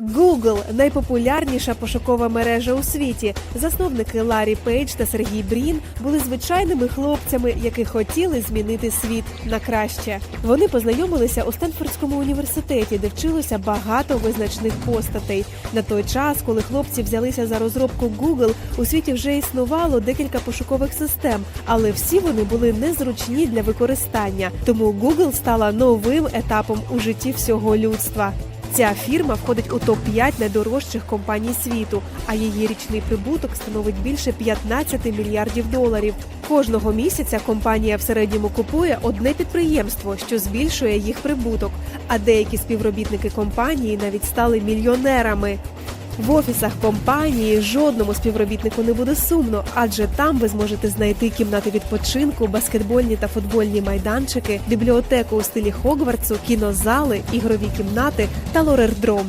Google – найпопулярніша пошукова мережа у світі. Засновники Ларі Пейдж та Сергій Брін були звичайними хлопцями, які хотіли змінити світ на краще. Вони познайомилися у Стенфордському університеті, де вчилося багато визначних постатей. На той час, коли хлопці взялися за розробку Google, у світі вже існувало декілька пошукових систем, але всі вони були незручні для використання. Тому Google стала новим етапом у житті всього людства. Ця фірма входить у топ 5 найдорожчих компаній світу, а її річний прибуток становить більше 15 мільярдів доларів. Кожного місяця компанія в середньому купує одне підприємство, що збільшує їх прибуток. А деякі співробітники компанії навіть стали мільйонерами. В офісах компанії жодному співробітнику не буде сумно, адже там ви зможете знайти кімнати відпочинку, баскетбольні та футбольні майданчики, бібліотеку у стилі Хогвартсу, кінозали, ігрові кімнати та лорердром.